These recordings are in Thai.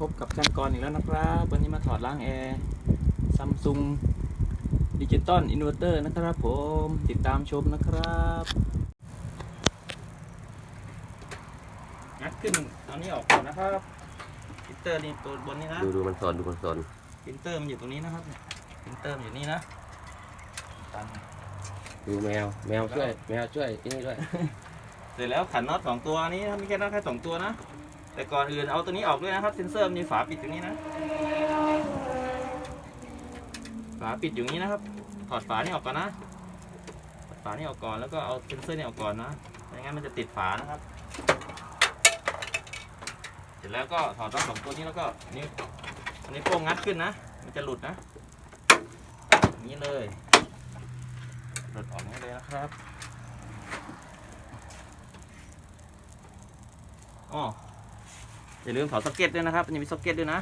พบกับช่างกรอีกแล้วนะครับ วันนี้มาถอดล้างแอร์ซัมซุงดิจิตอลอินเวอร์เตอร์นะครับ ผมติดตามชมนะครับงัดขึ้นเอานี้ออกก่อนนะครับพิมพ์เตอร์นี่ตัวบนนี้นะดูดูมันสอนดูมันสอนพิมพ์เตอร์มันอยู่ตรงนี้นะครับเนี่ยพิมพ์เตอร์มันอยู่นี่นะตันดูแมวแมวช่วยแมวช่วยที่นี่ด้วยเสร็จแล้วขันน็อตสองตัวนี้นะมีแค่น็อตแค่สองตัวนะ แต่ก่อนอื่นเอาตัวนี้ออกด้วยนะครับเซนเซอร์มีฝาปิดอยู่นี้นะ ฝาปิดอยู่นี้นะครับ ถอดฝานี่ออกก่อนนะถอดฝานี่ออกก่อนแล้วก็เอาเซนเซอร์นี่ออกก่อนนะไม่งั้นมันจะติดฝานะครับ เสร็จแล้วก็ถอดน็อตสองตัวนี้แล้วก็นิ้วนิ้วโป้งงัดขึ้นนะ มันจะหลุดนะนี้เลย หลุดออกนี้เลยนะครับอ๋อ อย่าลืมถอดซ็อกเก็ตด้วยนะครับมันจะมีซ็อกเก็ตด้วยนะ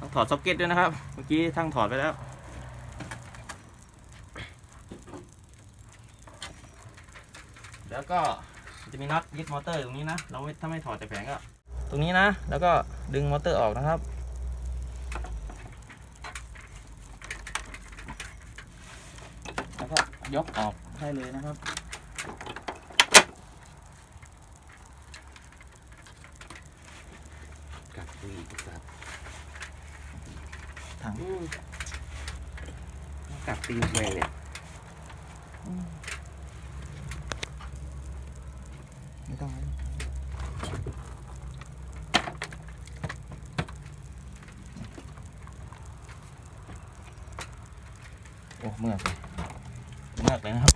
ต้องถอดซ็อกเก็ตด้วยนะครับ เมื่อกี้ทั้งถอดไปแล้ว แล้วก็จะมีน็อตยึดมอเตอร์ตรงนี้นะ เราไม่ถ้าไม่ถอดจากแผงก็ ตรงนี้นะ แล้วก็ดึงมอเตอร์ออกนะครับ แล้วก็ยกออกได้เลยนะครับ กัดดูอีกสัตว์ ถังกัดตีนแมงเนี่ยไม่ต้องแล้วโอ้เมื่อกเลยเมื่อกเลยนะครับ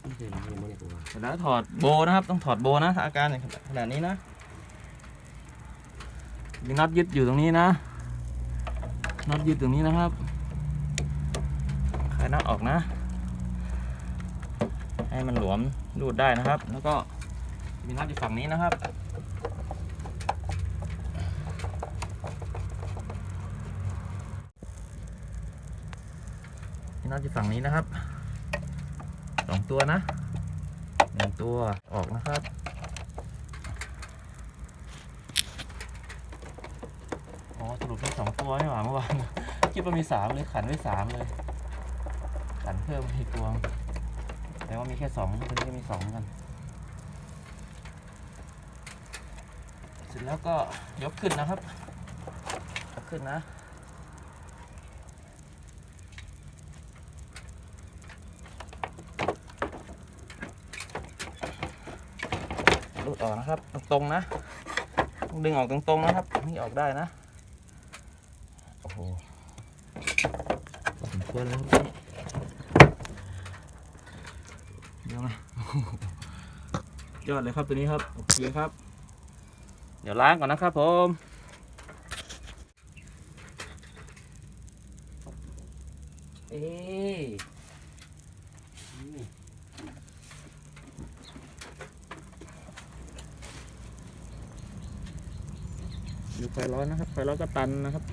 ไม่เคยมาเลยมั้งเนี่ยกูว่า เส ร็จแล้วถอดโบนะครับ ต้องถอดโบนะถ้าอาการอย่างขนาดนี้นะมีน็อตยึดอยู่ตรงนี้นะน็อตยึดตรงนี้นะครับคลายน็อตออกนะ ให้มันหลวมรูดได้นะครับ แล้วก็มีน็อตอยู่ฝั่งนี้นะครับมีน็อตอยู่ฝั่งนี้นะครับสองตัวนะ หนึ่งตัวออกนะครับ อ๋อสรุปมีสองตัวนี่หว่าเมื่อวานคิดว่ามีสามเลยขันไว้สามเลยขันเพิ่มอีกตัวแต่ว่ามีแค่สองตัวนี้มีสองกัน เสร็จแล้วก็ยกขึ้นนะครับยกขึ้นนะ ออกนะครับ ตรงๆนะดึงออกตรงๆนะครับนี่ออกได้นะโอ้โหสมควรแล้วครับเดี๋ยวนะยอดเลยครับตัวนี้ครับโอเคครับ เดี๋ยวล้างก่อนนะครับผม อยู่ไฟร้อนนะครับไฟร้อนก็ตันนะครับ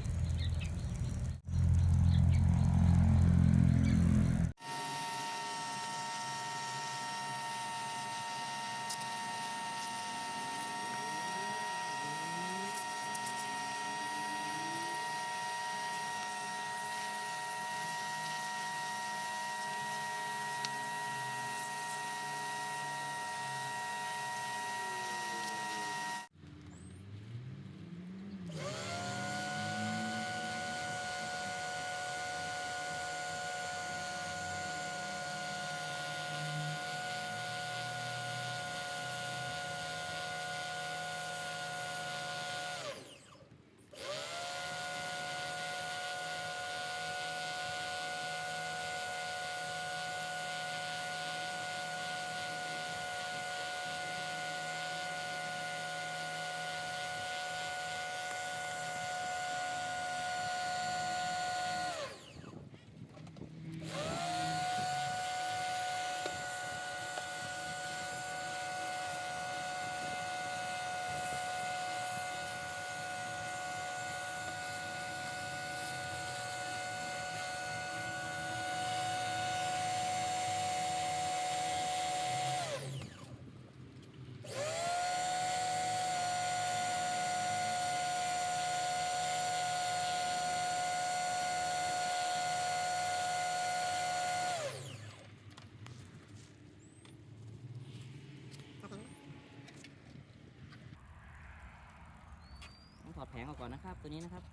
อ ง ออกก่อนนะครับ ตัวนี้นะครับ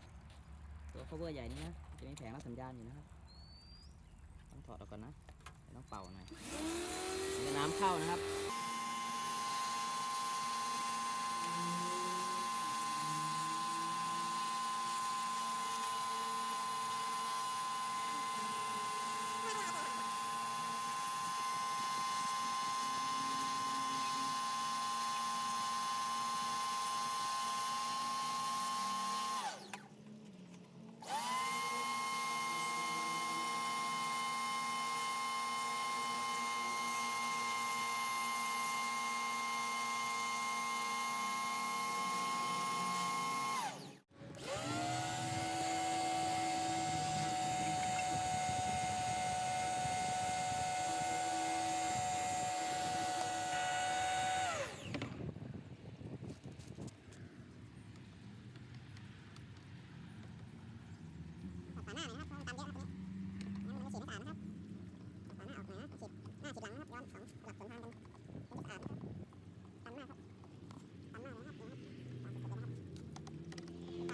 ตัว cover ใหญ่นี้นะ จะมีแผงรับสัญญาณอยู่นะครับ ต้องถอดออกก่อนนะ ต้องเป่าหน่อยเดี๋ยวน้ำเข้านะครับ ฝาหน้าหน่อยนะครับเพราะมันตามเยอะนะครับตัวนี้งั้นมันไม่ฉีดไม่สะอาดนะครับฝาหน้าออกหน่อยนะฉีดหน้าฉีดหลังนะครับย้อนสองสลับสวนทางกันเป็นสะอาดนะครับตันมากครับตันมากเลยนะครับนี่ครับ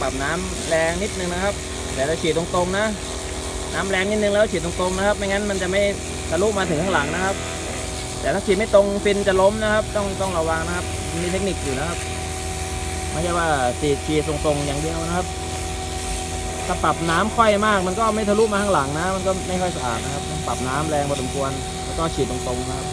ปรับน้ำแรงนิดนึงนะครับ แต่เราฉีดตรงๆนะ น้ำแรงนิดนึงแล้วฉีดตรงๆนะครับ ไม่งั้นมันจะไม่ทะลุมาถึงข้างหลังนะครับ แต่ถ้าฉีดไม่ตรงฟินจะล้มนะครับ ต้องต้องระวังนะครับ มีเทคนิคอยู่นะครับไม่ใช่ว่าฉีดฉีดตรงๆอย่างเดียวนะครับถ้าปรับน้ำค่อยมากมันก็ไม่ทะลุมาข้างหลังนะ มันก็ไม่ค่อยสะอาดนะครับต้องปรับน้ำแรงพอสมควรแล้วก็ฉีดตรงๆนะครับ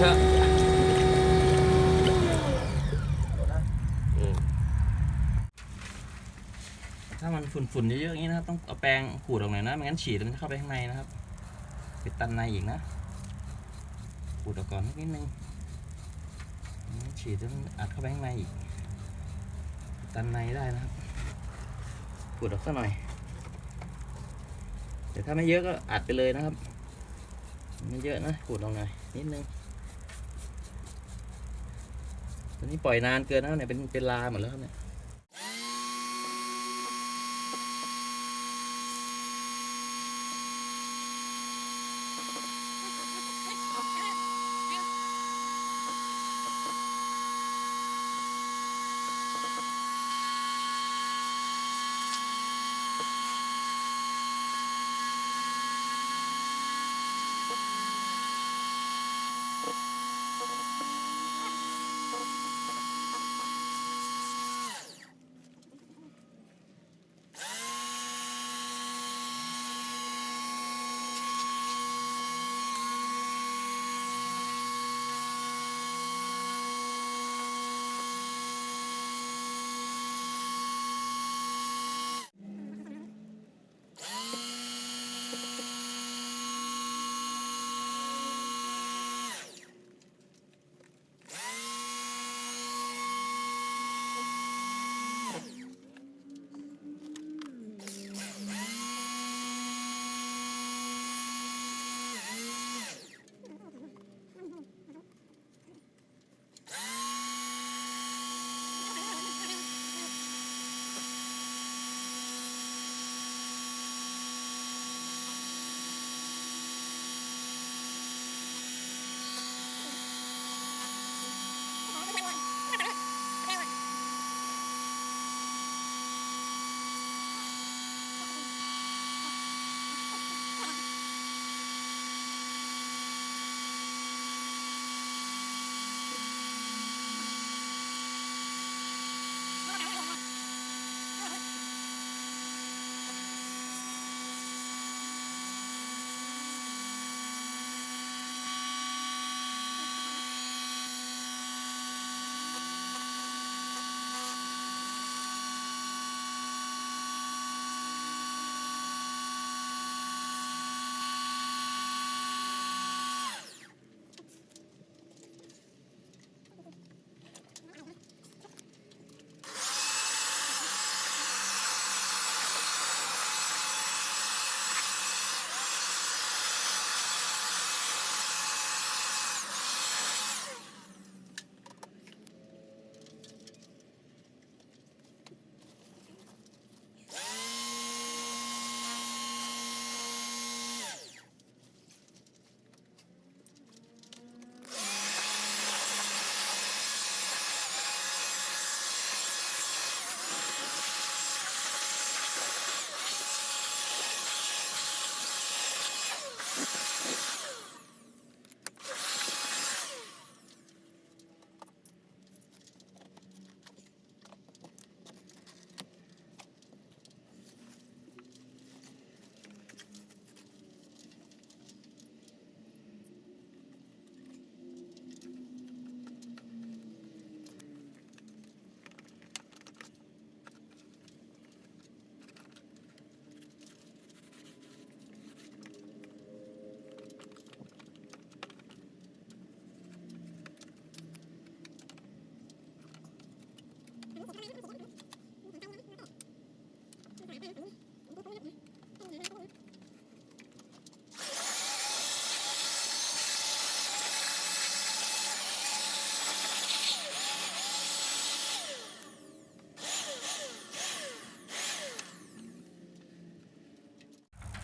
เถอะอืมถ้ามันฝุ่นๆเยอะๆอย่างนี้นะครับต้องเอาแปรงขูดออกหน่อยนะไม่งั้นฉีดมันจะเข้าไปข้างในนะครับไปตันในอีกนะขูดออกก่อนนิดนึงไม่งั้นฉีดแล้วมันอัดเข้าไปข้างในอีกตันในได้นะครับขูดออกสักหน่อยแต่ถ้าไม่เยอะก็อัดไปเลยนะครับ ไม่เยอะนะขูดออกหน่อยนิดนึง ตันนี้ปล่อยนานเกินแล้วเนี่ยเป็นเป็นลาหมดแล้วเนี่ย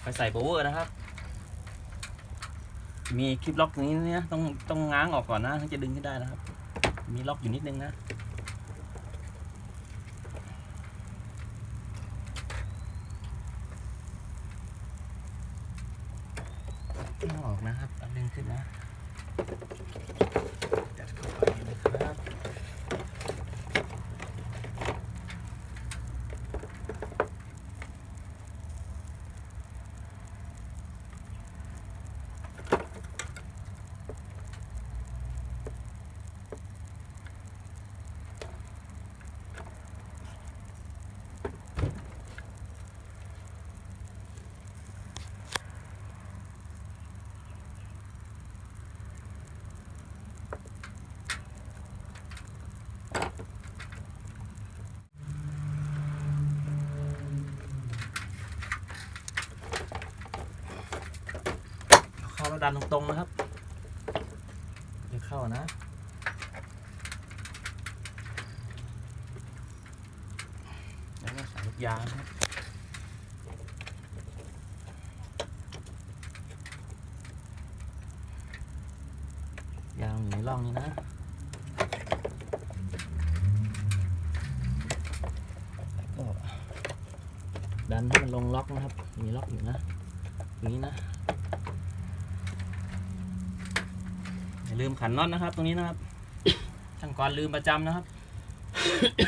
ไปใส่โบเวอร์นะครับ มีคลิปล็อกตรงนี้เนี่ยต้องต้องง้างออกก่อนนะถึงจะดึงขึ้นได้นะครับ มีล็อกอยู่นิดนึงนะไม่ออกนะครับเอาดึงขึ้นนะจัดเข้าไปนะครับ เข้าดันตรงๆนะครับจะเข้านะแล้วก็ใส่ลูกยางครับยางอยู่ในร่องนี้นะแล้วก็ดันให้มันลงล็อกนะครับ มีล็อกอยู่นะ อย่างนี้นะ อย่าลืมขันน็อตนะครับ ตรงนี้นะครับช่างกรลืมประจำนะครับ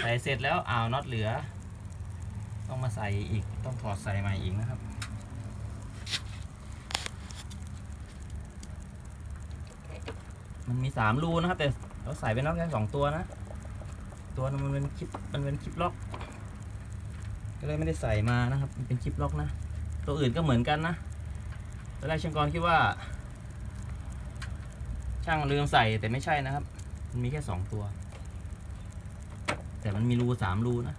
ใส่เสร็จแล้วอ่าวน็อตเหลือ ต้องมาใส่อีกต้องถอดใส่ใหม่อีกนะครับมันมีสามรูนะครับ แต่เราใส่ไปน็อตแค่สองตัวนะ ตัวมันเป็นคลิปมันเป็นคลิปล็อก ก็เลยไม่ได้ใส่มานะครับ มันเป็นคลิปล็อกนะ ตัวอื่นก็เหมือนกันนะตอนแรกช่างกรคิดว่า ช่างลืมใส่แต่ไม่ใช่นะครับ มันมีแค่สองตัว แต่มันมีรูสามรูนะ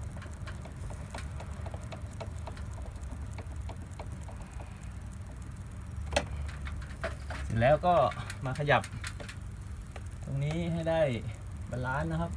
เสร็จแล้วก็มาขยับ ตรงนี้ให้ได้บาลานซ์นะครับ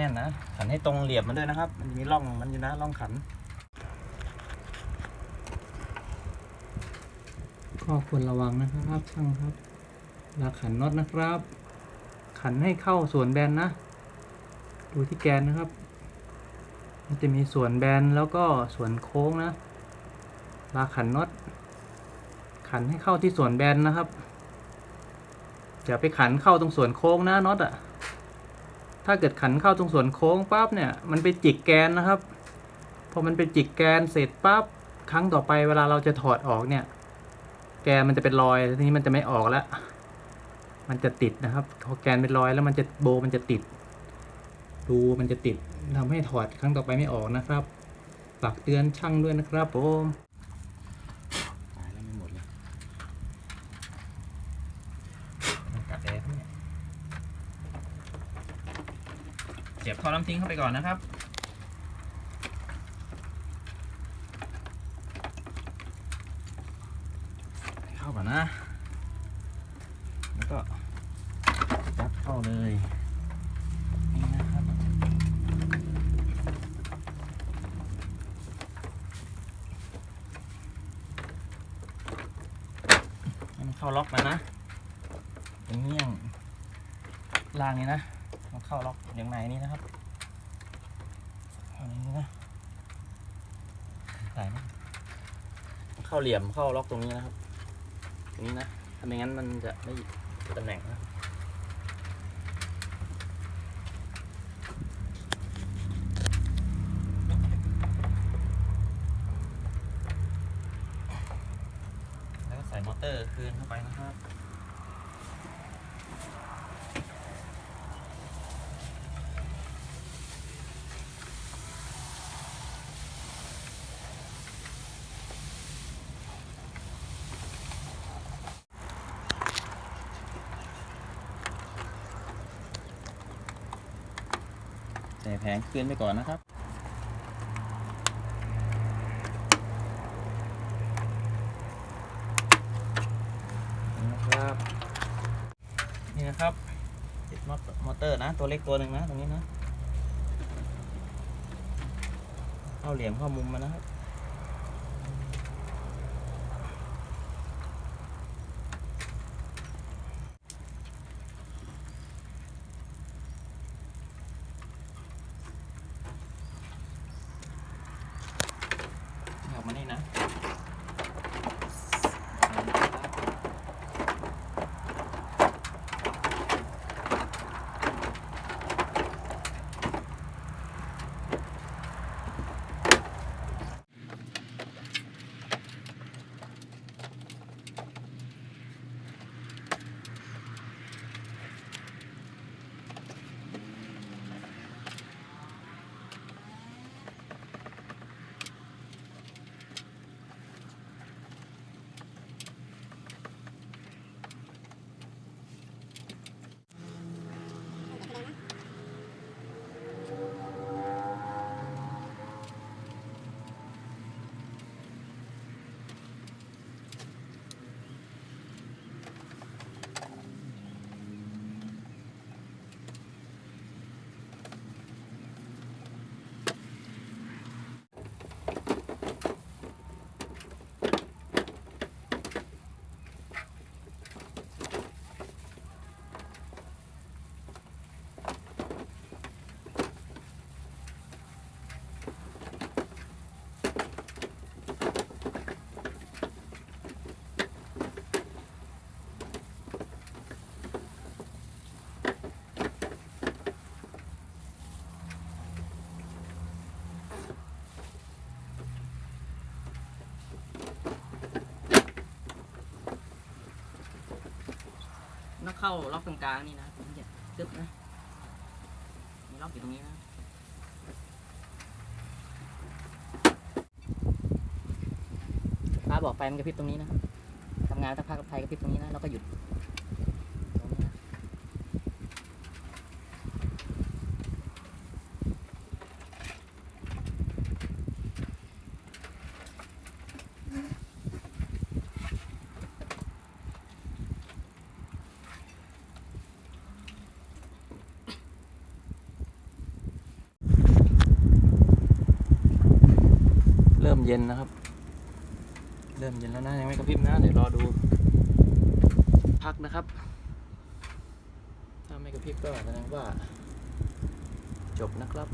แน่นนะ ขันให้ตรงเหลี่ยมมันด้วยนะครับ มันมีร่องมันอยู่นะร่องขัน ก็ควรระวังนะครับช่างครับลาขันน็อตนะครับ ขันให้เข้าส่วนแบนนะ ดูที่แกนนะครับ มันจะมีส่วนแบนแล้วก็ส่วนโค้งนะลาขันน็อตขันให้เข้าที่ส่วนแบนนะครับอย่าไปขันเข้าตรงส่วนโค้งนะน็อตอะ ถ้าเกิดขันเข้าตรงส่วนโค้งปั๊บเนี่ยมันไปจิกแกนนะครับพอมันไปจิกแกนเสร็จปั๊บครั้งต่อไปเวลาเราจะถอดออกเนี่ย แกนมันจะเป็นรอยทีนี้มันจะไม่ออกแล้ว มันจะติดนะครับพอแกนเป็นรอยแล้วมันจะโบมันจะติดรูมันจะติดทำให้ถอดครั้งต่อไปไม่ออกนะครับฝากเตือนช่างด้วยนะครับผม ตายแล้วไม่หมดเลยกัดแอร์เนี่ยเสียบ ทิ้งเข้าไปก่อนนะครับ เข้าก่อนนะ แล้วก็ยัดเข้าเลยนี่นะครับให้มันเข้าล็อกมานะตรงเงี้ยงล่างนี้นะมันเข้าล็อกอย่างในนี้นะครับเข้าในนี้นะใส่นะ เข้าเหลี่ยมเข้าล็อกตรงนี้นะครับ ตรงนี้นะถ้าไม่งั้นมันจะไม่ตำแหน่งนะแล้วก็ใส่มอเตอร์คืนเข้าไปนะครับ แผงขึ้นไปก่อนนะครับนะครับ นี่นะครับติดมอเตอร์นะ ตัวเล็กตัวหนึ่งนะ ตรงนี้นะ เอาเหลี่ยมเข้ามุมมานะครับ เข้าล็อกตรงกลางนี่นะผมจะตึ๊บนะมีล็อกอยู่ตรงนี้นะฟ้าบอกไฟมันกระพริบตรงนี้นะทำงานสักพักไฟกระพริบตรงนี้นะแล้วก็หยุดตรงนี้นะ เริ่ มเย็นนะครับ เริ่มเย็นแล้วนะยังไม่กระพริบนะเดี๋ยวรอดู พักนะครับ ถ้าไม่กระพริบก็แสดงว่า จบนะครับ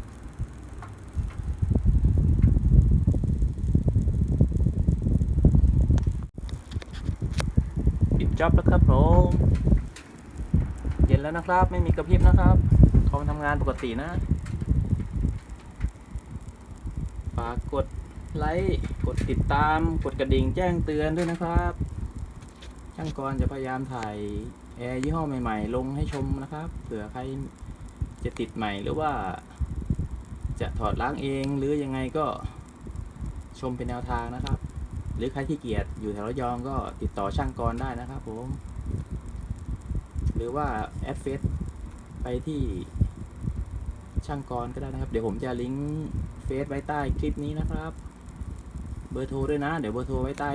ปิดจ็อบแล้วครับผมเย็นแล้วนะครับ ไม่มีกระพริบนะครับคอมทำงานปกตินะฝากกด ไลค์กดติดตามกดกระดิ่งแจ้งเตือนด้วยนะครับ ช่างกรจะพยายามถ่ายแอร์ยี่ห้อใหม่ๆ ลงให้ชมนะครับเผื่อใครจะติดใหม่หรือว่า จะถอดล้างเองหรือยังไงก็ชมเป็นแนวทางนะครับ หรือใครที่เกียจอยู่แถวระยองก็ติดต่อช่างกรได้นะครับผมหรือว่าแอดเฟซไปที่ช่างกรก็ได้นะครับ เดี๋ยวผมจะลิงก์เฟซไว้ใต้คลิปนี้นะครับ บอร์โทรด้วยนะ เดี๋ยวเบอร์โทรไว้ใต้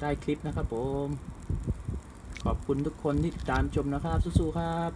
ใต้คลิปนะครับผม ขอบคุณทุกคนที่ติดตามชมนะครับ สู้ๆครับ